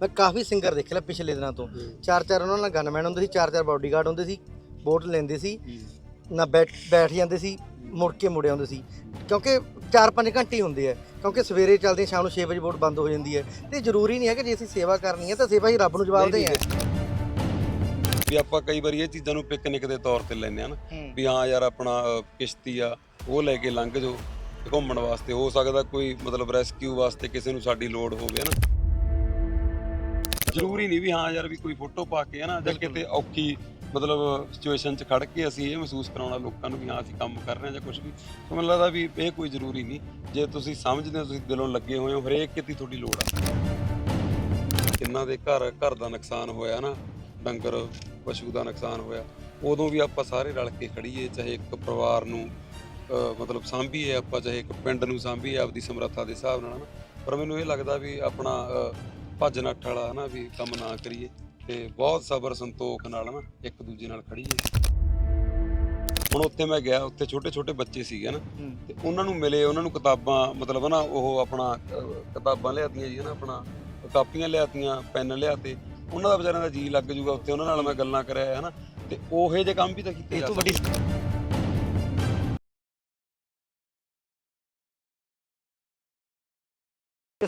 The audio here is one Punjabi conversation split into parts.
ਮੈਂ ਕਾਫੀ ਸਿੰਗਰ ਦੇਖ ਲਿਆ ਪਿਛਲੇ ਦਿਨਾਂ ਤੋਂ। ਚਾਰ ਚਾਰ ਉਹਨਾਂ ਨਾਲ ਗਨਮੈਨ ਹੁੰਦੇ ਸੀ ਚਾਰ ਚਾਰ ਬਾਡੀਗਾਰਡ ਹੁੰਦੇ ਸੀ ਵੋਟ ਲੈਂਦੇ ਸੀ ਨਾ ਬੈਠ ਬੈਠ ਜਾਂਦੇ ਸੀ ਮੁੜ ਕੇ ਮੁੜ ਆਉਂਦੇ ਸੀ। ਕਿਉਂਕਿ 4-5 ਘੰਟੇ ਹੀ ਹੁੰਦੇ ਆ ਕਿਉਂਕਿ ਸਵੇਰੇ ਚੱਲਦੇ ਸ਼ਾਮ ਨੂੰ 6 ਵਜੇ ਵੋਟ ਬੰਦ ਹੋ ਜਾਂਦੀ ਹੈ ਤੇ ਜ਼ਰੂਰੀ ਨਹੀਂ ਹੈ ਕਿ ਜੇ ਅਸੀਂ ਸੇਵਾ ਕਰਨੀ ਹੈ ਤਾਂ ਸੇਵਾ ਹੀ ਰੱਬ ਨੂੰ ਜਵਾਬ ਦੇ ਆ ਵੀ ਆਪਾਂ ਕਈ ਵਾਰੀ ਇਹ ਚੀਜ਼ਾਂ ਨੂੰ ਪਿਕਨਿਕ ਦੇ ਤੌਰ ਤੇ ਲੈਂਦੇ ਆ ਨਾ ਵੀ ਹਾਂ ਯਾਰ ਆਪਣਾ ਕਿਸ਼ਤੀ ਆ ਉਹ ਲੈ ਕੇ ਲੰਘ ਜਾਓ ਘੁੰਮਣ ਵਾਸਤੇ। ਹੋ ਸਕਦਾ ਕੋਈ ਮਤਲਬ ਰੈਸਕਿਊ ਵਾਸਤੇ ਕਿਸੇ ਨੂੰ ਸਾਡੀ ਲੋੜ ਹੋਵੇ ਨਾ? ਜ਼ਰੂਰੀ ਨਹੀਂ ਵੀ ਹਾਂ ਯਾਰ ਵੀ ਕੋਈ ਫੋਟੋ ਪਾ ਕੇ ਹੈ ਨਾ ਜਾਂ ਕਿਤੇ ਔਖੀ ਮਤਲਬ ਸਿਚੁਏਸ਼ਨ 'ਚ ਖੜ ਕੇ ਅਸੀਂ ਇਹ ਮਹਿਸੂਸ ਕਰਾਉਣਾ ਲੋਕਾਂ ਨੂੰ ਵੀ ਹਾਂ ਅਸੀਂ ਕੰਮ ਕਰ ਰਹੇ ਹਾਂ ਜਾਂ ਕੁਝ ਵੀ। ਤਾਂ ਮੈਨੂੰ ਲੱਗਦਾ ਵੀ ਇਹ ਕੋਈ ਜ਼ਰੂਰੀ ਨਹੀਂ। ਜੇ ਤੁਸੀਂ ਸਮਝਦੇ ਹੋ ਤੁਸੀਂ ਦਿਲੋਂ ਲੱਗੇ ਹੋਏ ਹੋ ਹਰੇਕ ਕਿਤੇ ਤੁਹਾਡੀ ਲੋੜ ਆ। ਕਿੰਨਾ ਦੇ ਘਰ ਘਰ ਦਾ ਨੁਕਸਾਨ ਹੋਇਆ ਨਾ ਡੰਗਰ ਪਸ਼ੂ ਦਾ ਨੁਕਸਾਨ ਹੋਇਆ ਉਦੋਂ ਵੀ ਆਪਾਂ ਸਾਰੇ ਰਲ ਕੇ ਖੜੀਏ ਚਾਹੇ ਇੱਕ ਪਰਿਵਾਰ ਨੂੰ ਮਤਲਬ ਸਾਂਭੀਏ ਆਪਾਂ ਚਾਹੇ ਇੱਕ ਪਿੰਡ ਨੂੰ ਸਾਂਭੀਏ ਆਪਦੀ ਸਮਰੱਥਾ ਦੇ ਹਿਸਾਬ ਨਾਲ ਪਰ ਮੈਨੂੰ ਇਹ ਲੱਗਦਾ ਵੀ ਆਪਣਾ ਭੱਜ ਨੱਠ ਵਾਲਾ ਨਾ ਵੀ ਕੰਮ ਨਾ ਕਰੀਏ ਤੇ ਬਹੁਤ ਸਬਰ ਸੰਤੋਖ ਨਾਲ ਨਾ ਇੱਕ ਦੂਜੇ ਨਾਲ ਖੜੀਏ ਹੁਣ ਉੱਥੇ ਮੈਂ ਗਿਆ ਉੱਥੇ ਛੋਟੇ ਛੋਟੇ ਬੱਚੇ ਸੀਗੇ ਨਾ ਤੇ ਉਹਨਾਂ ਨੂੰ ਮਿਲੇ ਉਹਨਾਂ ਨੂੰ ਕਿਤਾਬਾਂ ਮਤਲਬ ਨਾ ਉਹ ਆਪਣਾ ਅਹ, ਕਿਤਾਬਾਂ ਲਿਆਤੀਆਂ ਜੀ ਨਾ ਆਪਣਾ ਕਾਪੀਆਂ ਲਿਆਤੀਆਂ ਪੈਨ ਲਿਆਤੇ। ਉਹਨਾਂ ਦਾ ਵਿਚਾਰਿਆਂ ਦਾ ਜੀ ਲੱਗ ਜੂਗਾ ਉੱਥੇ ਉਹਨਾਂ ਨਾਲ ਮੈਂ ਗੱਲਾਂ ਕਰਿਆ ਹੈ ਨਾ ਤੇ ਉਹੇ ਜੇ ਕੰਮ ਵੀ ਤਾਂ ਕੀਤੇ ਇਹ ਜਾ ਤੋਂ ਵੱਡੀ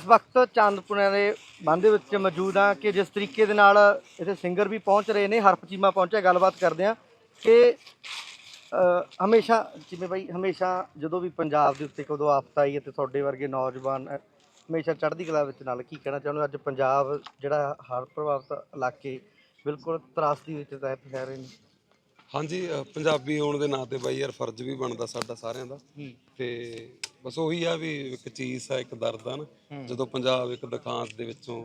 ਇਸ ਵਕਤ ਚਾਂਦਪੁਰਿਆਂ ਦੇ ਬੰਦ ਦੇ ਵਿੱਚ ਮੌਜੂਦ ਆ ਕਿ ਜਿਸ ਤਰੀਕੇ ਦੇ ਨਾਲ ਇੱਥੇ ਸਿੰਗਰ ਵੀ ਪਹੁੰਚ ਰਹੇ ਨੇ ਹਰਪ ਚੀਮਾ ਪਹੁੰਚਿਆ ਗੱਲਬਾਤ ਕਰਦੇ ਆ ਕਿ ਹਮੇਸ਼ਾ ਜਿਵੇਂ ਬਾਈ ਹਮੇਸ਼ਾ ਜਦੋਂ ਵੀ ਪੰਜਾਬ ਦੇ ਉੱਤੇ ਕਦੋਂ ਆਫਤ ਆਈ ਹੈ ਤੇ ਤੁਹਾਡੇ ਵਰਗੇ ਨੌਜਵਾਨ ਅ, ਹਮੇਸ਼ਾ ਚੜ੍ਹਦੀ ਕਲਾ ਵਿੱਚ ਨਾਲ ਕੀ ਕਹਿਣਾ ਚਾਹੁੰਦੇ ਹੋ? ਅੱਜ ਪੰਜਾਬ ਜਿਹੜਾ ਹਰ ਪ੍ਰਭਾਵਿਤ ਇਲਾਕੇ ਬਿਲਕੁਲ ਤਰਾਸਦੀ ਵਿੱਚ ਤਹਿ ਪੈ ਰਹੇ ਨੇ ਹਾਂਜੀ ਪੰਜਾਬੀ ਹੋਣ ਦੇ ਨਾਂ ਤੇ ਬਾਈ ਯਾਰ ਫਰਜ਼ ਵੀ ਬਣਦਾ ਸਾਡਾ ਸਾਰਿਆਂ ਦਾ। ਤੇ ਬਸ ਉਹੀ ਆ ਵੀ ਇੱਕ ਚੀਜ਼ ਆ ਇੱਕ ਦਰਦ ਆ ਨਾ। ਜਦੋਂ ਪੰਜਾਬ ਇੱਕ ਦੁਖਾਂਤ ਦੇ ਵਿੱਚੋਂ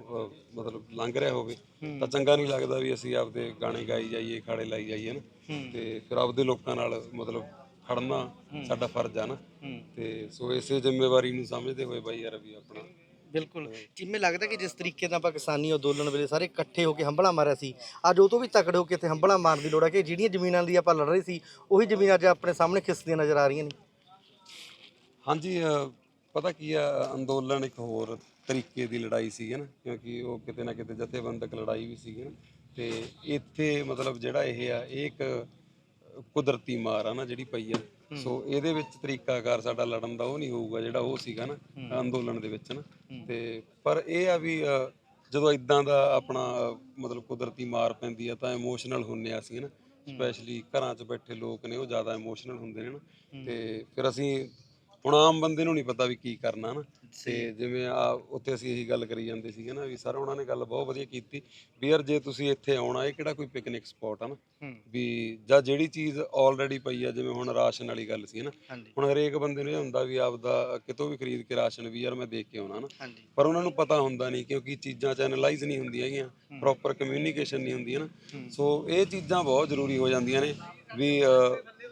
ਮਤਲਬ ਲੰਘ ਰਿਹਾ ਹੋਵੇ ਤਾਂ ਚੰਗਾ ਨਹੀਂ ਲੱਗਦਾ ਵੀ ਅਸੀਂ ਆਪਦੇ ਗਾਣੇ ਗਾਈ ਜਾਈਏ ਖਾੜੇ ਲਾਈ ਜਾਈਏ ਨਾ। ਤੇ ਫਿਰ ਆਪਦੇ ਲੋਕਾਂ ਨਾਲ ਮਤਲਬ ਖੜਨਾ ਸਾਡਾ ਫਰਜ਼ ਆ ਨਾ। ਤੇ ਸੋ ਇਸੇ ਜ਼ਿੰਮੇਵਾਰੀ ਨੂੰ ਸਮਝਦੇ ਹੋਏ ਬਾਈ ਯਾਰ ਵੀ ਆਪਣਾ ਬਿਲਕੁਲ। ਕਿਵੇਂ ਲੱਗਦਾ ਕਿ ਜਿਸ ਤਰੀਕੇ ਨਾਲ ਪਾਕਿਸਤਾਨੀ ਅੰਦੋਲਨ ਵੇਲੇ ਸਾਰੇ ਇਕੱਠੇ ਹੋ ਕੇ ਹੰਬਲਾ ਮਾਰਿਆ ਸੀ ਅੱਜ ਉਹ ਤੋਂ ਵੀ ਤਕੜੇ ਹੋ ਕੇ ਇੱਥੇ ਹੰਬਲਾ ਮਾਰਨ ਦੀ ਲੋੜ ਹੈ ਕਿ ਜਿਹੜੀਆਂ ਜ਼ਮੀਨਾਂ ਦੀ ਆਪਾਂ ਲੜ ਰਹੇ ਸੀ ਉਹੀ ਜ਼ਮੀਨਾਂ ਅੱਜ ਆਪਣੇ ਸਾਹਮਣੇ ਖਿਸਦੀਆਂ ਨਜ਼ਰ ਆ ਰਹੀਆਂ ਨੇ? ਹਾਂਜੀ ਪਤਾ ਕੀ ਆ ਅੰਦੋਲਨ ਇੱਕ ਹੋਰ ਤਰੀਕੇ ਦੀ ਲੜਾਈ ਸੀ ਨਾ ਕਿਉਂਕਿ ਉਹ ਕਿਤੇ ਨਾ ਕਿਤੇ ਜਥੇਬੰਦਕ ਲੜਾਈ ਵੀ ਸੀ ਨਾ ਤੇ ਇੱਥੇ ਮਤਲਬ ਜਿਹੜਾ ਇਹ ਆ ਇਹ ਇੱਕ ਕੁਦਰਤੀ ਮਾਰ ਆ ਨਾ ਜਿਹੜੀ ਪਈ ਆ ਸੋ ਇਹਦੇ ਵਿੱਚ ਤਰੀਕਾਕਾਰ ਸਾਡਾ ਲੜਨ ਦਾ ਉਹ ਨਹੀਂ ਹੋਊਗਾ ਜਿਹੜਾ ਉਹ ਸੀਗਾ ਨਾ ਅੰਦੋਲਨ ਦੇ ਵਿੱਚ ਨਾ। ਤੇ ਪਰ ਇਹ ਆ ਵੀ ਜਦੋਂ ਇਦਾਂ ਦਾ ਆਪਣਾ ਮਤਲਬ ਕੁਦਰਤੀ ਮਾਰ ਪੈਂਦੀ ਆ ਤਾਂ ਇਮੋਸ਼ਨਲ ਹੁੰਨੇ ਆ ਅਸੀਂ ਨਾ। ਸਪੈਸ਼ਲੀ ਘਰਾਂ 'ਚ ਬੈਠੇ ਲੋਕ ਨੇ ਉਹ ਜ਼ਿਆਦਾ ਇਮੋਸ਼ਨਲ ਹੁੰਦੇ ਨੇ ਨਾ। ਤੇ ਫਿਰ ਅਸੀਂ ਹੁਣ ਆਮ ਬੰਦੇ ਨੂੰ ਨਹੀਂ ਪਤਾ ਵੀ ਕੀ ਕਰਨਾ ਨਾ। ਤੇ ਜਿਵੇਂ ਆ ਉੱਥੇ ਅਸੀਂ ਇਹੀ ਗੱਲ ਕਰੀ ਜਾਂਦੇ ਸੀਗੇ ਨਾ ਵੀ ਸਰ ਉਹਨਾਂ ਨੇ ਗੱਲ ਬਹੁਤ ਵਧੀਆ ਕੀਤੀ ਵੀ ਯਾਰ ਜੇ ਤੁਸੀਂ ਇੱਥੇ ਆਉਣਾ ਇਹ ਕਿਹੜਾ ਕੋਈ ਪਿਕਨਿਕ ਸਪੌਟ ਆ ਨਾ? ਵੀ ਜਾਂ ਜਿਹੜੀ ਚੀਜ਼ ਆਲਰੇਡੀ ਪਈ ਆ ਜਿਵੇਂ ਹੁਣ ਰਾਸ਼ਨ ਵਾਲੀ ਗੱਲ ਸੀ ਨਾ। ਹੁਣ ਹਰੇਕ ਬੰਦੇ ਨੂੰ ਇਹ ਹੁੰਦਾ ਵੀ ਆਪਦਾ ਕਿਤੋਂ ਵੀ ਖਰੀਦ ਕੇ ਰਾਸ਼ਨ ਵੀ ਯਾਰ ਮੈਂ ਦੇਖ ਕੇ ਆਉਣਾ ਨਾ। ਪਰ ਉਹਨਾਂ ਨੂੰ ਪਤਾ ਹੁੰਦਾ ਨਹੀਂ ਕਿਉਂਕਿ ਚੀਜ਼ਾਂ ਚੈਨਲਾਈਜ਼ ਨਹੀਂ ਹੁੰਦੀਆਂ ਹੈਗੀਆਂ। ਪ੍ਰੋਪਰ ਕਮਿਊਨੀਕੇਸ਼ਨ ਨਹੀਂ ਹੁੰਦੀ ਹੈ ਨਾ। ਸੋ ਇਹ ਚੀਜ਼ਾਂ ਬਹੁਤ ਜ਼ਰੂਰੀ ਹੋ ਜਾਂਦੀਆਂ ਨੇ ਵੀ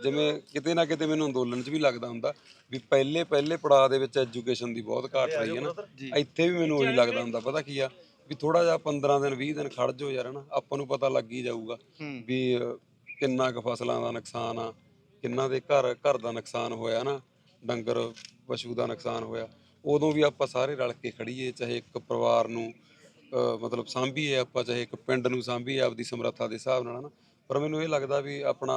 ਜਿਵੇਂ ਕਿਤੇ ਨਾ ਕਿਤੇ ਮੈਨੂੰ ਅੰਦੋਲਨ 'ਚ ਵੀ ਲੱਗਦਾ ਹੁੰਦਾ ਵੀ ਪਹਿਲੇ ਪਹਿਲੇ ਪੜਾਅ ਦੇ ਵਿੱਚ ਐਜੂਕੇਸ਼ਨ ਦੀ ਬਹੁਤ ਘਾਟ ਰਹੀ ਹੈ ਨਾ। ਇੱਥੇ ਵੀ ਮੈਨੂੰ ਉਹੀ ਲੱਗਦਾ ਹੁੰਦਾ ਪਤਾ ਕੀ ਆ? ਵੀ ਥੋੜਾ ਜਿਹਾ 15 ਦਿਨ 20 ਦਿਨ ਖੜ ਜਾਓ ਯਾਰ ਨਾ ਆਪਾਂ ਨੂੰ ਪਤਾ ਲੱਗ ਹੀ ਜਾਊਗਾ ਵੀ ਕਿੰਨਾ ਕੁ ਫਸਲਾਂ ਦਾ ਨੁਕਸਾਨ ਆ ਕਿੰਨਾ ਦੇ ਘਰ ਘਰ ਦਾ ਨੁਕਸਾਨ ਹੋਇਆ ਨਾ ਡੰਗਰ ਪਸ਼ੂ ਦਾ ਨੁਕਸਾਨ ਹੋਇਆ। ਉਦੋਂ ਵੀ ਆਪਾਂ ਸਾਰੇ ਰਲ ਕੇ ਖੜੀਏ ਚਾਹੇ ਇੱਕ ਪਰਿਵਾਰ ਨੂੰ ਅਹ ਮਤਲਬ ਸਾਂਭੀਏ ਆਪਾਂ ਚਾਹੇ ਇੱਕ ਪਿੰਡ ਨੂੰ ਸਾਂਭੀਏ ਆਪਦੀ ਸਮਰੱਥਾ ਦੇ ਹਿਸਾਬ ਨਾਲ ਨਾ ਪਰ ਮੈਨੂੰ ਇਹ ਲੱਗਦਾ ਵੀ ਆਪਣਾ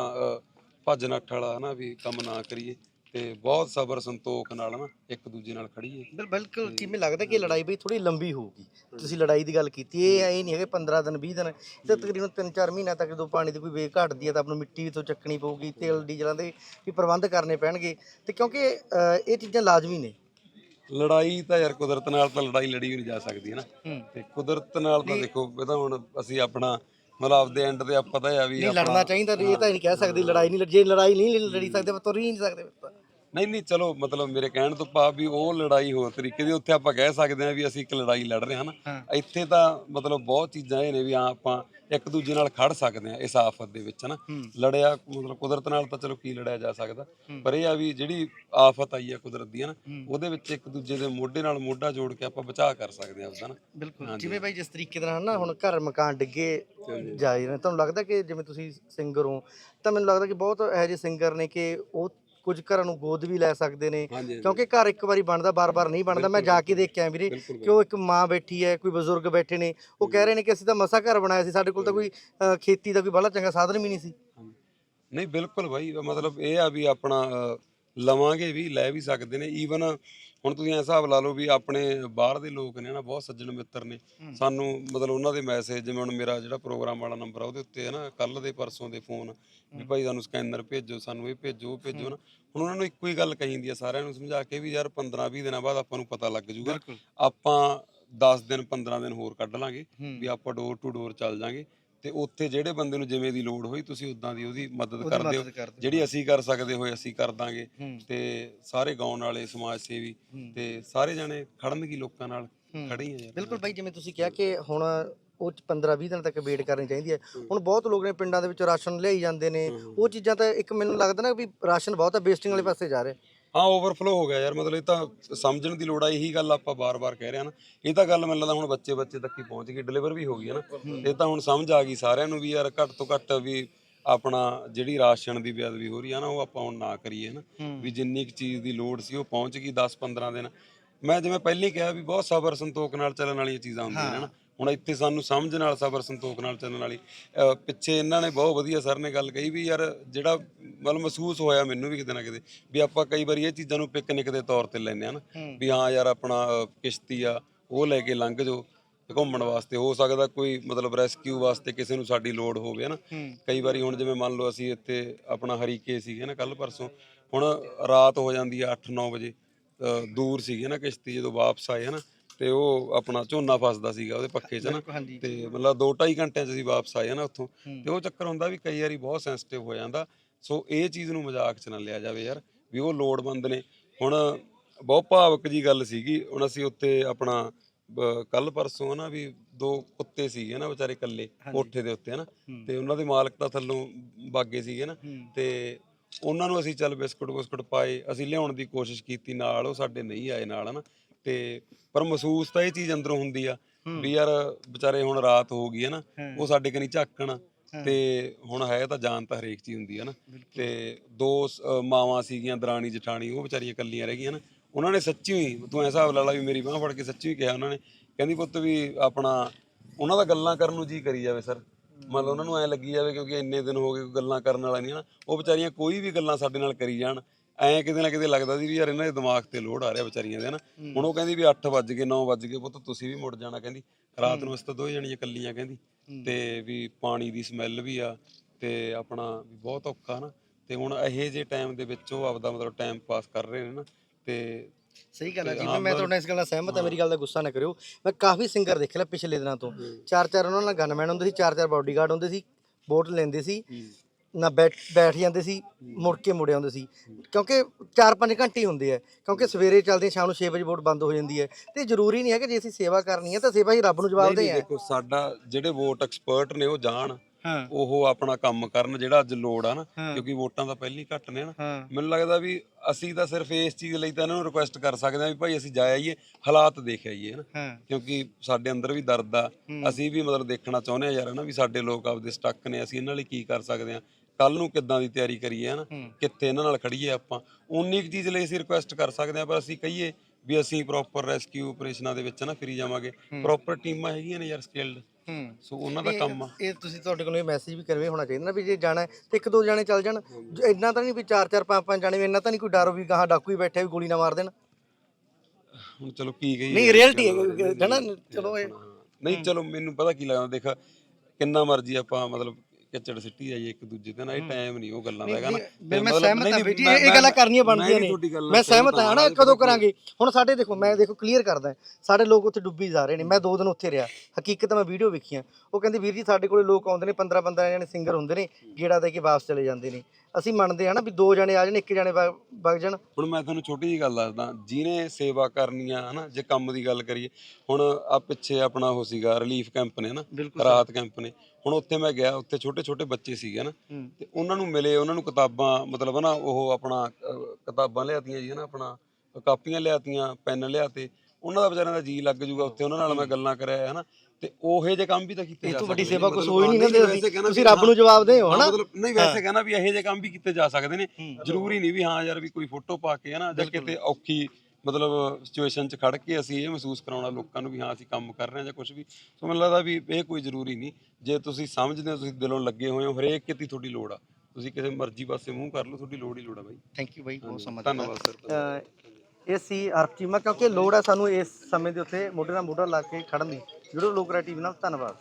ਭੱਜ ਨੱਠ ਵਾਲਾ ਨਾ ਵੀ ਕੰਮ ਨਾ ਕਰੀਏ ਤੇ ਬਹੁਤ ਸਬਰ ਸੰਤੋਖ ਨਾਲ ਨਾ ਇੱਕ ਦੂਜੇ ਨਾਲ ਖੜੀਏ। ਬਿਲ- ਬਿਲਕੁਲ ਕਿਵੇਂ ਲੱਗਦਾ ਕਿ ਇਹ ਲੜਾਈ ਬਈ ਥੋੜੀ ਲੰਬੀ ਹੋਊਗੀ? ਤੁਸੀਂ ਲੜਾਈ ਦੀ ਗੱਲ ਕੀਤੀ ਇਹ ਇਹ ਨਹੀਂ ਹੈਗੇ 15 ਦਿਨ 20 ਦਿਨ ਇਹ ਤਾਂ ਤਕਰੀਬਨ 3-4 ਮਹੀਨਿਆਂ ਤੱਕ ਜਦੋਂ ਪਾਣੀ ਦੀ ਕੋਈ ਵੇਗ ਘਟਦੀ ਹੈ ਤਾਂ ਆਪ ਨੂੰ ਮਿੱਟੀ ਵੀ ਤੋਂ ਚੱਕਣੀ ਪਊਗੀ ਤੇਲ ਡੀਜ਼ਲਾਂ ਦੇ ਵੀ ਪ੍ਰਬੰਧ ਕਰਨੇ ਪੈਣਗੇ। ਤੇ ਕਿਉਂਕਿ ਇਹ ਚੀਜ਼ਾਂ ਲਾਜ਼ਮੀ ਨੇ। ਲੜਾਈ ਤਾਂ ਯਾਰ ਕੁਦਰਤ ਨਾਲ ਤਾਂ ਲੜਾਈ ਲੜੀ ਵੀ ਨਹੀਂ ਜਾ ਸਕਦੀ ਹੈ ਨਾ। ਤੇ ਕੁਦਰਤ ਨਾਲ ਤਾਂ ਦੇਖੋ ਇਹ ਤਾਂ ਹੁਣ ਅਸੀਂ ਆਪਣਾ ਮਤਲਬ ਆਪਦੇ ਐਂਡ ਤੇ ਆਪਾਂ ਤਾਂ ਇਹ ਆ ਵੀ ਨਹੀਂ ਲੜਨਾ ਚਾਹੀਦਾ ਇਹ ਤਾਂ ਨਹੀਂ ਕਹਿ ਸਕਦੇ ਲੜਾਈ ਨਹੀਂ ਜੇ ਲੜਾਈ ਨਹੀਂ ਲੜੀ ਸਕਦੇ ਆਪਾਂ ਤੁਰ ਹੀ ਨਹੀਂ ਸਕਦੇ ਫਿਰ ਤਾਂ। ਨਹੀਂ ਨਹੀਂ ਚਲੋ ਮਤਲਬ ਮੇਰੇ ਕਹਿਣ ਤੋਂ ਭਾਵ ਵੀ ਉਹ ਲੜਾਈ ਹੋਰ ਤਰੀਕੇ ਦੀ ਉੱਥੇ ਆਪਾਂ ਕਹਿ ਸਕਦੇ ਹਾਂ ਵੀ ਅਸੀਂ ਇੱਕ ਲੜਾਈ ਲੜ ਰਹੇ ਹਾਂ ਨਾ। ਇੱਥੇ ਤਾਂ ਮਤਲਬ ਬਹੁਤ ਚੀਜ਼ਾਂ ਇਹ ਨੇ ਵੀ ਆਪਾਂ ਇੱਕ ਦੂਜੇ ਨਾਲ ਖੜ ਸਕਦੇ ਹਾਂ ਇਸ ਆਫਤ ਦੇ ਵਿੱਚ ਨਾ ਲੜਿਆ ਮਤਲਬ ਕੁਦਰਤ ਨਾਲ ਤਾਂ ਚਲੋ ਕੀ ਲੜਿਆ ਜਾ ਸਕਦਾ। ਪਰ ਇਹ ਆ ਵੀ ਜਿਹੜੀ ਆਫਤ ਆਈ ਹੈ ਕੁਦਰਤ ਦੀ ਨਾ ਉਹਦੇ ਵਿੱਚ ਇੱਕ ਦੂਜੇ ਦੇ ਮੋਢੇ ਨਾਲ ਮੋਢਾ ਜੋੜ ਕੇ ਆਪਾਂ ਬਚਾਅ ਕਰ ਸਕਦੇ ਹਾਂ ਉਸਦਾ ਨਾ ਬਿਲਕੁਲ। ਜਿਵੇਂ ਬਾਈ ਜਿਸ ਤਰੀਕੇ ਦੇ ਨਾਲ ਨਾ ਹੁਣ ਘਰ ਮਕਾਨ ਡਿੱਗੇ ਜਾ। ਰਹੇ ਨੇ ਤੁਹਾਨੂੰ ਲੱਗਦਾ ਕਿ ਜਿਵੇਂ ਤੁਸੀਂ ਸਿੰਗਰ ਹੋ ਤਾਂ ਮੈਨੂੰ ਲੱਗਦਾ ਕਿ ਬਹੁਤ ਇਹੋ ਜਿਹੇ ਸਿੰਗਰ ਨੇ ਕਿ ਉਹ ਕੁਝ ਘਰਾਂ ਨੂੰ ਗੋਦ ਵੀ ਲੈ ਸਕਦੇ ਨੇ ਕਿਉਂਕਿ ਘਰ ਇੱਕ ਵਾਰੀ ਬਣਦਾ ਬਾਰ-ਬਾਰ ਨਹੀਂ ਬਣਦਾ। ਮੈਂ ਜਾ ਕੇ ਦੇਖ ਕੇ ਆਇਆ ਵੀਰੇ ਕਿ ਉਹ ਇੱਕ ਮਾਂ ਬੈਠੀ ਹੈ ਕੋਈ ਬਜ਼ੁਰਗ ਬੈਠੇ ਨੇ। ਉਹ ਕਹਿ ਰਹੇ ਨੇ ਕਿ ਅਸੀਂ ਤਾਂ ਮਸਾ ਘਰ ਬਣਾਇਆ ਸੀ ਸਾਡੇ ਕੋਲ ਤਾਂ ਕੋਈ ਖੇਤੀ ਦਾ ਕੋਈ ਬੜਾ ਚੰਗਾ ਸਾਧਨ ਵੀ ਨਹੀਂ ਸੀ। ਨਹੀਂ ਬਿਲਕੁਲ ਭਾਈ ਮਤਲਬ ਇਹ ਆ ਵੀ ਆਪਣਾ ਲਵਾਂਗੇ ਵੀ ਲੈ ਵੀ ਸਕਦੇ ਨੇ। ਈਵਨ ਹੁਣ ਤੁਸੀਂ ਇਹ ਹਿਸਾਬ ਲਾ ਲਓ ਵੀ ਆਪਣੇ ਬਾਹਰ ਦੇ ਲੋਕ ਨੇ ਨਾ ਬਹੁਤ ਸੱਜਣ ਮਿੱਤਰ ਨੇ। ਸਾਨੂੰ ਮਤਲਬ ਉਹਨਾਂ ਦੇ ਮੈਸੇਜ ਜਿਵੇਂ ਹੁਣ ਮੇਰਾ ਜਿਹੜਾ ਪ੍ਰੋਗਰਾਮ ਵਾਲਾ ਨੰਬਰ ਆ ਉਹਦੇ ਉੱਤੇ ਹੈ ਨਾ ਕੱਲ ਦੇ ਪਰਸੋਂ ਦੇ ਫੋਨ ਵੀ ਭਾਈ ਸਾਨੂੰ ਸਕੈਨਰ ਭੇਜੋ ਸਾਨੂੰ ਇਹ ਭੇਜੋ ਉਹ ਭੇਜੋ ਨਾ। ਹੁਣ ਉਹਨਾਂ ਨੂੰ ਇੱਕੋ ਹੀ ਗੱਲ ਕਹੀ ਹੁੰਦੀ ਆ ਸਾਰਿਆਂ ਨੂੰ ਸਮਝਾ ਕੇ ਵੀ ਯਾਰ 15 20 ਦਿਨਾਂ ਬਾਅਦ ਆਪਾਂ ਨੂੰ ਪਤਾ ਲੱਗ ਜਾਊਗਾ ਆਪਾਂ 10 ਦਿਨ 15 ਦਿਨ ਹੋਰ ਕੱਢ ਲਾਂਗੇ ਵੀ ਆਪਾਂ ਡੋਰ ਟੂ ਡੋਰ ਚੱਲ ਜਾਾਂਗੇ। ਤੇ ਉੱਥੇ ਜਿਹੜੇ ਬੰਦੇ ਨੂੰ ਜਿਵੇਂ ਦੀ ਲੋੜ ਹੋਈ ਤੁਸੀਂ ਉਦਾਂ ਦੀ ਉਹਦੀ ਮਦਦ ਕਰ ਦਿਓ ਜਿਹੜੀ ਅਸੀਂ ਕਰ ਸਕਦੇ ਹੋਏ ਅਸੀਂ ਕਰ ਦਾਂਗੇ। ਤੇ ਸਾਰੇ ਗਾਉਣ ਵਾਲੇ ਸਮਾਜ ਸੇਵੀ ਤੇ ਸਾਰੇ ਜਣੇ ਖੜਨਗੀ ਲੋਕਾਂ ਨਾਲ ਖੜੀ ਆ ਯਾਰ। ਬਿਲਕੁਲ ਬਾਈ ਜਿਵੇਂ ਤੁਸੀਂ ਕਿਹਾ ਕਿ ਹੁਣ ਉਹ 'ਚ 15-20 ਦਿਨ ਤੱਕ ਵੇਟ ਕਰਨੀ ਚਾਹੀਦੀ ਹੈ। ਹੁਣ ਬਹੁਤ ਲੋਕ ਨੇ ਪਿੰਡਾਂ ਦੇ ਵਿੱਚ ਰਾਸ਼ਨ ਲਿਆਈ ਜਾਂਦੇ ਨੇ। ਉਹ ਚੀਜ਼ਾਂ ਤਾਂ ਇੱਕ ਮੈਨੂੰ ਲੱਗਦਾ ਨਾ ਵੀ ਰਾਸ਼ਨ ਬਹੁਤ ਹੈ ਵੇਸਟਿੰਗ ਵਾਲੇ ਪਾਸੇ ਜਾ ਰਿਹਾ। ਹਾਂ ਓਵਰਫਲੋ ਹੋ ਗਿਆ ਯਾਰ ਮਤਲਬ ਇਹ ਤਾਂ ਸਮਝਣ ਦੀ ਲੋੜ ਆ ਇਹੀ ਗੱਲ ਆਪਾਂ ਬਾਰ-ਬਾਰ ਕਹਿ ਰਹੇ ਹਾਂ ਨਾ। ਇਹ ਤਾਂ ਗੱਲ ਮੈਨੂੰ ਲੱਗਦਾ ਹੁਣ ਬੱਚੇ ਬੱਚੇ ਤੱਕ ਹੀ ਪਹੁੰਚ ਗਈ ਡਿਲੀਵਰ ਵੀ ਹੋ ਗਈ ਹੈ ਨਾ। ਇਹ ਤਾਂ ਹੁਣ ਸਮਝ ਆ ਗਈ ਸਾਰਿਆਂ ਨੂੰ ਵੀ ਯਾਰ ਘੱਟ ਤੋਂ ਘੱਟ ਵੀ ਆਪਣਾ ਜਿਹੜੀ ਰਾਸ਼ਨ ਦੀ ਬੇਅਦਬੀ ਹੋ ਰਹੀ ਆ ਨਾ ਉਹ ਆਪਾਂ ਹੁਣ ਨਾ ਕਰੀਏ ਨਾ। ਵੀ ਜਿੰਨੀ ਕੁ ਚੀਜ਼ ਦੀ ਲੋੜ ਸੀ ਉਹ ਪਹੁੰਚ ਗਈ 10-15 ਦਿਨ। ਮੈਂ ਜਿਵੇਂ ਪਹਿਲਾਂ ਹੀ ਕਿਹਾ ਵੀ ਬਹੁਤ ਸਬਰ ਸੰਤੋਖ ਨਾਲ ਚੱਲਣ ਵਾਲੀਆਂ ਚੀਜ਼ਾਂ ਹੁੰਦੀਆਂ ਨੇ ਨਾ। ਹੁਣ ਇੱਥੇ ਸਾਨੂੰ ਸਮਝ ਨਾਲ ਸਬਰ ਸੰਤੋਖ ਨਾਲ ਚੱਲਣ ਵਾਲੀ ਪਿੱਛੇ ਇਹਨਾਂ ਨੇ ਬਹੁਤ ਵਧੀਆ ਸਰ ਨੇ ਗੱਲ ਕਹੀ ਵੀ ਯਾਰ ਜਿਹੜਾ ਮਤਲਬ ਮਹਿਸੂਸ ਹੋਇਆ ਮੈਨੂੰ ਵੀ ਕਿਤੇ ਨਾ ਕਿਤੇ ਵੀ ਆਪਾਂ ਕਈ ਵਾਰੀ ਇਹ ਚੀਜ਼ਾਂ ਨੂੰ ਪਿਕਨਿਕ ਦੇ ਤੌਰ ਤੇ ਲੈਂਦੇ ਆ ਨਾ ਵੀ ਹਾਂ ਯਾਰ ਆਪਣਾ ਕਿਸ਼ਤੀ ਆ ਉਹ ਲੈ ਕੇ ਲੰਘ ਜਾਓ ਘੁੰਮਣ ਵਾਸਤੇ ਹੋ ਸਕਦਾ ਕੋਈ ਮਤਲਬ ਰੈਸਕਿਊ ਵਾਸਤੇ ਕਿਸੇ ਨੂੰ ਸਾਡੀ ਲੋੜ ਹੋਵੇ ਨਾ। ਕਈ ਵਾਰੀ ਹੁਣ ਜਿਵੇਂ ਮੰਨ ਲਓ ਅਸੀਂ ਇੱਥੇ ਆਪਣਾ ਹਰੀਕੇ ਸੀਗੇ ਨਾ ਕੱਲ ਪਰਸੋਂ ਹੁਣ ਰਾਤ ਹੋ ਜਾਂਦੀ ਆ 8-9 ਵਜੇ ਦੂਰ ਸੀਗੇ ਨਾ ਕਿਸ਼ਤੀ ਜਦੋਂ ਵਾਪਸ ਆਏ ਹਨਾ ਤੇ ਉਹ ਆਪਣਾ ਝੋਨਾ ਫਸਦਾ ਸੀਗਾ ਉਹਦੇ ਪੱਖੇ 'ਚ ਨਾ। ਹਾਂਜੀ। ਤੇ ਮਤਲਬ 2-2.5 ਘੰਟਿਆਂ 'ਚ ਅਸੀਂ ਵਾਪਸ ਆਏ ਨਾ ਉੱਥੋਂ। ਤੇ ਉਹ ਚੱਕਰ ਹੁੰਦਾ ਵੀ ਕਈ ਵਾਰੀ ਬਹੁਤ ਸੈਂਸਿਟਿਵ ਹੋ ਜਾਂਦਾ। ਸੋ ਇਹ ਚੀਜ਼ ਨੂੰ ਮਜ਼ਾਕ 'ਚ ਨਾ ਲਿਆ ਜਾਵੇ ਯਾਰ ਵੀ ਉਹ ਲੋੜਵੰਦ ਨੇ। ਹੁਣ ਬਹੁਤ ਭਾਵਕ ਜੀ ਗੱਲ ਸੀਗੀ। ਹੁਣ ਅਸੀਂ ਉੱਤੇ ਆਪਣਾ ਕੱਲ ਪਰਸੋਂ ਨਾ ਵੀ ਦੋ ਕੁੱਤੇ ਸੀਗੇ ਨਾ ਵਿਚਾਰੇ ਇਕੱਲੇ ਕੋਠੇ ਦੇ ਉੱਤੇ ਹਨਾ। ਤੇ ਉਹਨਾਂ ਦੇ ਮਾਲਕ ਤਾਂ ਥੱਲੋਂ ਬਾਗੇ ਸੀਗੇ ਨਾ। ਤੇ ਉਹਨਾਂ ਨੂੰ ਅਸੀਂ ਚੱਲ ਬਿਸਕੁਟ ਬਿਸਕੁਟ ਪਾਏ। ਅਸੀਂ ਲਿਆਉਣ ਦੀ ਕੋਸ਼ਿਸ਼ ਕੀਤੀ ਨਾਲ ਉਹ ਸਾਡੇ ਨਹੀਂ ਆਏ ਨਾਲ ਹਨਾ। ਤੇ ਪਰ ਮਹਿਸੂਸ ਤਾਂ ਇਹ ਚੀਜ਼ ਅੰਦਰੋਂ ਹੁੰਦੀ ਆ ਵੀ ਯਾਰ ਵਿਚਾਰੇ ਹੁਣ ਰਾਤ ਹੋ ਗਈ ਹੈ ਨਾ ਉਹ ਸਾਡੇ ਕਨੀ ਝਾਕਣ। ਤੇ ਹੁਣ ਹੈ ਤਾਂ ਜਾਨ ਤਾਂ ਹਰੇਕ ਚੀਜ਼ ਹੁੰਦੀ ਹੈ ਨਾ। ਤੇ ਦੋ ਮਾਵਾਂ ਸੀਗੀਆਂ ਦਰਾਣੀ ਜਠਾਣੀ ਉਹ ਵਿਚਾਰੀਆਂ ਇਕੱਲੀਆਂ ਰਹਿ ਗਈਆਂ ਨਾ। ਉਹਨਾਂ ਨੇ ਸੱਚੀ ਹੀ ਤੂੰ ਐ ਹਿਸਾਬ ਲਾ ਲਾ ਵੀ ਮੇਰੀ ਬਾਹ ਫੜ ਕੇ ਸੱਚੀ ਹੀ ਕਿਹਾ ਉਹਨਾਂ ਨੇ ਕਹਿੰਦੀ ਪੁੱਤ ਵੀ ਆਪਣਾ ਉਹਨਾਂ ਦਾ ਗੱਲਾਂ ਕਰਨ ਨੂੰ ਜੀ ਕਰੀ ਜਾਵੇ ਸਰ। ਮਤਲਬ ਉਹਨਾਂ ਨੂੰ ਐ ਲੱਗੀ ਜਾਵੇ ਕਿਉਂਕਿ ਇੰਨੇ ਦਿਨ ਹੋ ਗਏ ਗੱਲਾਂ ਕਰਨ ਵਾਲਾ ਨਹੀਂ ਨਾ। ਉਹ ਵਿਚਾਰੀਆਂ ਕੋਈ ਵੀ ਗੱਲਾਂ ਸਾਡੇ ਨਾਲ ਕਰੀ ਜਾਣ। ਐ ਕਿਤੇ ਨਾ ਕਿਤੇ ਲੱਗਦਾ ਸੀ ਵੀ ਯਾਰ ਇਹਨਾਂ ਦੇ ਦਿਮਾਗ ਤੇ ਲੋਡ ਆ ਰਿਹਾ ਵਿਚਾਰੀਆਂ ਦੇ ਨਾ ਹੁਣ ਉਹ ਕਹਿੰਦੀ ਵੀ 8 ਵੱਜ ਗਏ 9 ਵੱਜ ਗਏ ਪੁੱਤ ਤੁਸੀਂ ਵੀ ਮੁੜ ਜਾਣਾ ਕਹਿੰਦੀ। ਰਾਤ ਨੂੰ ਅਸੀਂ ਤਾਂ ਦੋ ਜਣੀਆਂ ਇਕੱਲੀਆਂ ਕਹਿੰਦੀ। ਤੇ ਵੀ ਪਾਣੀ ਦੀ ਸਮੈਲ ਵੀ ਆ ਤੇ ਆਪਣਾ ਵੀ ਬਹੁਤ ਔਖਾ ਨਾ ਤੇ ਹੁਣ ਇਹੋ ਜਿਹੇ ਟਾਈਮ ਦੇ ਵਿੱਚ ਉਹ ਆਪਦਾ ਮਤਲਬ ਟਾਈਮ ਪਾਸ ਕਰ ਰਹੇ ਨੇ ਨਾ ਤੇ ਸਹੀ ਗੱਲ ਹੈ ਜੀ ਮੈਂ ਤੁਹਾਡੇ ਨਾਲ ਇਸ ਗੱਲ ਨਾਲ ਸਹਿਮਤ ਹਾਂ ਮੇਰੀ ਗੱਲ ਦਾ ਗੁੱਸਾ ਨਾ ਕਰਿਓ। ਮੈਂ ਕਾਫੀ ਸਿੰਗਰ ਦੇਖ ਲਿਆ ਪਿਛਲੇ ਦਿਨਾਂ ਤੋਂ। ਚਾਰ ਚਾਰ ਉਹਨਾਂ ਨਾਲ ਗਨਮੈਨ ਹੁੰਦੇ ਸੀ ਚਾਰ ਚਾਰ ਬਾਡੀਗਾਰਡ ਹੁੰਦੇ ਸੀ ਵੋਟ ਲੈਂਦੇ ਸੀ। ਨਾ ਬੈਠ ਬੈਠ ਜਾਂਦੇ ਸੀ ਮੁੜ ਕੇ ਮੁੜ ਆਉਂਦੇ ਸੀ। ਕਿਉਂਕਿ 4-5 ਘੰਟੇ ਹੀ ਹੁੰਦੇ ਆ ਕਿਉਂਕਿ ਸਵੇਰੇ ਚੱਲਦੇ ਆ, ਸ਼ਾਮ ਨੂੰ 6 ਵਜੇ ਵੋਟ ਬੰਦ ਹੋ ਜਾਂਦੀ ਹੈ। ਤੇ ਜ਼ਰੂਰੀ ਨਹੀਂ ਹੈ ਕਿ ਜੇ ਅਸੀਂ ਸੇਵਾ ਕਰਨੀ ਹੈ ਤਾਂ ਸੇਵਾ ਹੀ ਰੱਬ ਨੂੰ ਜਵਾਬ ਦੇ ਆ। ਦੇਖੋ ਸਾਡਾ ਜਿਹੜੇ ਵੋਟ ਐਕਸਪਰਟ ਨੇ ਉਹ ਜਾਣ। ਉਹ ਆਪਣਾ ਕੰਮ ਕਰਨ ਜਿਹੜਾ ਅੱਜ ਲੋੜ ਆ ਨਾ ਕਿਉਂਕਿ ਵੋਟਾਂ ਤਾਂ ਪਹਿਲਾਂ ਹੀ ਘੱਟ ਨੇ ਨਾ। ਮੈਨੂੰ ਲੱਗਦਾ ਵੀ ਅਸੀਂ ਤਾਂ ਸਿਰਫ ਇਸ ਚੀਜ਼ ਲਈ ਤਾਂ ਇਹਨਾਂ ਨੂੰ ਰਿਕੁਐਸਟ ਕਰ ਸਕਦੇ ਹਾਂ ਵੀ ਭਾਈ ਅਸੀਂ ਜਾ ਆਈਏ ਹਾਲਾਤ ਦੇਖ ਆਈਏ ਨਾ। ਕਿਉਂਕਿ ਸਾਡੇ ਅੰਦਰ ਵੀ ਦਰਦ ਆ। ਅਸੀਂ ਵੀ ਮਤਲਬ ਦੇਖਣਾ ਚਾਹੁੰਦੇ ਆ ਯਾਰ ਨਾ ਵੀ ਸਾਡੇ ਲੋਕ ਆਪਦੇ ਸਟੱਕ ਨੇ ਅਸੀਂ ਇਹਨਾਂ ਲਈ ਕੀ ਕਰ ਸਕਦੇ ਆ ਕੱਲ ਨੂੰ ਕਿੱਦਾਂ ਦੀ ਤਿਆਰੀ ਕਰੀਏ ਹਨਾ? ਕਿੱਥੇ ਇਹਨਾਂ ਨਾਲ ਖੜੀਏ ਆਪਾਂ? ਉਨੀ ਕੁ ਚੀਜ਼ ਲਈ ਅਸੀਂ ਰਿਕੁਐਸਟ ਕਰ ਸਕਦੇ ਆ ਪਰ ਅਸੀਂ ਕਹੀਏ ਵੀ ਅਸੀਂ ਪ੍ਰੋਪਰ ਰੈਸਕਿਊ ਆਪਰੇਸ਼ਨਾਂ ਦੇ ਵਿੱਚ ਨਾ ਫਿਰੀ ਜਾਵਾਂਗੇ। ਪ੍ਰੋਪਰ ਟੀਮਾਂ ਹੈਗੀਆਂ ਨੇ ਯਾਰ ਸਕਿਲਡ ਹੂੰ। ਸੋ ਉਹਨਾਂ ਦਾ ਕੰਮ ਆ। ਇਹ ਤੁਸੀਂ ਤੁਹਾਡੇ ਕੋਲ ਇਹ ਮੈਸੇਜ ਵੀ ਕਰਵੇ ਹੋਣਾ ਚਾਹੀਦਾ ਨਾ ਵੀ ਜੇ ਜਾਣਾ ਹੈ ਤੇ ਇੱਕ ਦੋ ਜਾਣੇ ਚੱਲ ਜਾਣ। ਇੰਨਾ ਤਾਂ ਨਹੀਂ ਵੀ ਚਾਰ ਚਾਰ ਪੰਜ ਪੰਜ ਜਾਣੇ ਵੀ ਇੰਨਾ ਤਾਂ ਨਹੀਂ ਕੋਈ ਡਰ ਵੀ ਗਾਹਾਂ ਡਾਕੂ ਹੀ ਬੈਠੇ ਵੀ ਗੋਲੀ ਨਾ ਮਾਰ ਦੇਣ। ਹੁਣ ਚਲੋ ਕੀ ਕਹੀਏ? ਨਹੀਂ ਰਿਐਲਿਟੀ ਹੈ ਹੈ ਨਾ? ਚਲੋ ਇਹ ਨਹੀਂ ਚਲੋ ਮੈਨੂੰ ਪਤਾ ਕੀ ਲੱਗਦਾ ਦੇਖ ਕਿੰਨਾ ਮਰਜ਼ੀ ਆਪਾਂ ਮਤਲਬ ਕਿਚੜ ਸਿੱਟੀ ਜਾਈਏ ਇੱਕ ਦੂਜੇ ਤੇ ਨਾ ਇਹ ਟਾਈਮ ਨਹੀਂ ਉਹ ਗੱਲਾਂ ਦਾ ਹੈਗਾ ਨਾ ਮੈਂ ਸਹਿਮਤ ਹਾਂ ਬੇਟੀ ਇਹ ਗੱਲਾਂ ਕਰਨੀਆਂ ਬਣਦੀਆਂ ਨੇ। ਮੈਂ ਸਹਿਮਤ ਹਾਂ ਨਾ ਕਦੋਂ ਕਰਾਂਗੇ? ਹੁਣ ਸਾਡੇ ਦੇਖੋ ਮੈਂ ਦੇਖੋ ਕਲੀਅਰ ਕਰਦਾ ਸਾਡੇ ਲੋਕ ਉੱਥੇ ਡੁੱਬੀ ਜਾ ਰਹੇ ਨੇ। ਮੈਂ ਦੋ ਦਿਨ ਉੱਥੇ ਰਿਹਾ। ਹਕੀਕਤ ਮੈਂ ਵੀਡੀਓ ਵੇਖੀਆਂ। ਉਹ ਕਹਿੰਦੇ ਵੀਰ ਜੀ ਸਾਡੇ ਕੋਲੇ ਲੋਕ ਆਉਂਦੇ ਨੇ 15 15 ਜਣੇ ਸਿੰਗਰ ਹੁੰਦੇ ਨੇ ਗੇੜਾ ਦੇ ਕੇ ਵਾਪਸ ਚਲੇ ਜਾਂਦੇ ਨੇ। ਅਸੀਂ ਮੰਨਦੇ ਹਾਂ ਨਾ ਵੀ ਦੋ ਜਣੇ ਆ ਜਾਣ ਇੱਕ ਜਣੇ ਵਗ ਵਗ ਜਾਣ। ਹੁਣ ਮੈਂ ਤੁਹਾਨੂੰ ਛੋਟੀ ਜੀ ਗੱਲ ਦੱਸਦਾ ਜਿਹਨੇ ਸੇਵਾ ਕਰਨੀ ਆ ਹਨਾ ਜੇ ਕੰਮ ਦੀ ਗੱਲ ਕਰੀਏ ਹੁਣ ਆ ਪਿੱਛੇ ਆਪਣਾ ਉਹ ਸੀਗਾ ਰਿਲੀਫ ਕੈਂਪ ਨੇ ਨਾ ਰਾਹਤ ਕੈਂਪ ਨੇ। ਹੁਣ ਉੱਥੇ ਮੈਂ ਗਿਆ ਉੱਥੇ ਛੋਟੇ ਛੋਟੇ ਬੱਚੇ ਸੀਗੇ ਨਾ ਤੇ ਉਹਨਾਂ ਨੂੰ ਮਿਲੇ ਉਹਨਾਂ ਨੂੰ ਕਿਤਾਬਾਂ ਮਤਲਬ ਨਾ ਉਹ ਆਪਣਾ ਅਹ, ਕਿਤਾਬਾਂ ਲਿਆਤੀਆਂ ਜੀ ਹਨਾ ਆਪਣਾ ਕਾਪੀਆਂ ਲਿਆਤੀਆਂ ਪੈਨ ਲਿਆਤੇ। ਉਹਨਾਂ ਦਾ ਵਿਚਾਰਿਆਂ ਦਾ ਜੀ ਲੱਗ ਜੂਗਾ ਉੱਥੇ ਉਹਨਾਂ ਨਾਲ ਮੈਂ ਗੱਲਾਂ ਕਰਿਆ ਹਨਾ। ਤੇ ਉਹੇ ਜੇ ਕੰਮ ਵੀ ਤਾਂ ਕੀਤੇ ਇਹ ਜਾ ਤੋਂ ਸਕਦੇ ਵੱਡੀ। ਸੇਵਾ ਕੁਝ ਨਹੀਂ ਨਾ ਦੇ ਕਹਿਣਾ ਤੁਸੀਂ ਰੱਬ ਨੂੰ ਜਵਾਬ ਦੇ ਹੋ ਹਨਾ? ਮਤਲਬ ਨਹੀਂ ਵੈਸੇ ਕਹਿੰਦਾ ਵੀ ਇਹੋ ਜਿਹੇ ਕੰਮ ਵੀ ਕੀਤੇ ਜਾ ਸਕਦੇ ਨੇ। ਜ਼ਰੂਰੀ ਨਹੀਂ ਵੀ ਹਾਂ ਯਾਰ ਵੀ ਕੋਈ ਫੋਟੋ ਪਾ ਕੇ ਹਨਾ ਜਾਂ ਕਿਤੇ ਔਖੀ ਮਤਲਬ ਸਿਚੁਏਸ਼ਨ 'ਚ ਖੜ ਕੇ ਅਸੀਂ ਇਹ ਮਹਿਸੂਸ ਕਰਾਉਣਾ ਲੋਕਾਂ ਨੂੰ ਵੀ ਹਾਂ ਅਸੀਂ ਕੰਮ ਕਰ ਰਹੇ ਹਾਂ ਜਾਂ ਕੁਝ ਵੀ। ਸੋ ਮੈਨੂੰ ਲੱਗਦਾ ਵੀ ਇਹ ਕੋਈ ਜ਼ਰੂਰੀ ਨਹੀਂ। ਜੇ ਤੁਸੀਂ ਸਮਝਦੇ ਹੋ ਤੁਸੀਂ ਦਿਲੋਂ ਲੱਗੇ ਹੋਏ ਹੋ ਹਰੇਕ ਕਿਤੇ ਤੁਹਾਡੀ ਲੋੜ ਆ। ਤੁਸੀਂ ਕਿਸੇ ਮਰਜ਼ੀ ਪਾਸੇ ਮੂੰਹ ਕਰ ਲਓ ਤੁਹਾਡੀ ਲੋੜ ਹੀ ਲੋੜ ਆ ਬਾਈ। ਥੈਂਕ ਯੂ ਬਾਈ ਬਹੁਤ ਸਮਾਂ ਧੰਨਵਾਦ ਸਰ ਇਹ ਸੀ ਕਿਉਂਕਿ ਲੋੜ ਹੈ ਸਾਨੂੰ ਇਸ ਸਮੇਂ ਦੇ ਉੱਤੇ ਮੋਢੇ ਨਾਲ ਮੋਢਾ ਲਾ ਕੇ ਖੜਨ ਦੀ। ਜੁੜੋ ਲੋਕ ਰਾਏ ਟੀਵੀ ਨਾਲ ਧੰਨਵਾਦ।